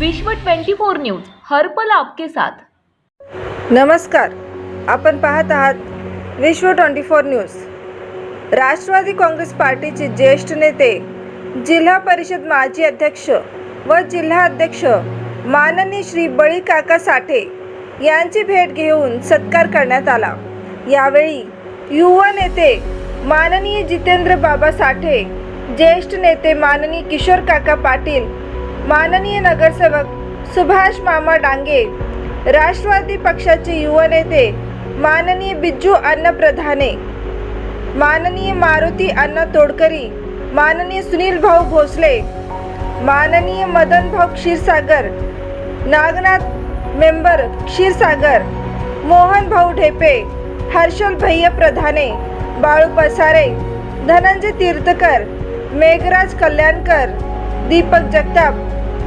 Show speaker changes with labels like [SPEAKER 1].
[SPEAKER 1] विश्व 24 न्यूज हर्पल आपके साथ.
[SPEAKER 2] नमस्कार आपण पाहत आहात Vishwa twenty four news. Rashtrawadi Congress पार्टीचे ज्येष्ठ नेते जिल्हा परिषद माजी अध्यक्ष व जिल्हा अध्यक्ष माननीय श्री बळी काका साठे यांची भेट घेऊन सत्कार करण्यात आला. यावेळी युवा नेते माननीय जितेंद्र बाबा साठे ज्येष्ठ नेते माननीय किशोर काका पाटील माननीय नगरसेवक सुभाष मामा डांगे राष्ट्रवादी पक्षाचे युवा नेते माननीय बिज्जू अन्न प्रधाने माननीय मारुती अन्न तोडकरी माननीय सुनील भाऊ भोसले माननीय मदन भाऊ क्षीरसागर नागनाथ मेंबर क्षीरसागर मोहन भाऊ ढेपे हर्षल भैया प्रधाने बाळू पसारे धनंजय तीर्थकर मेघराज कल्याणकर दीपक जगताप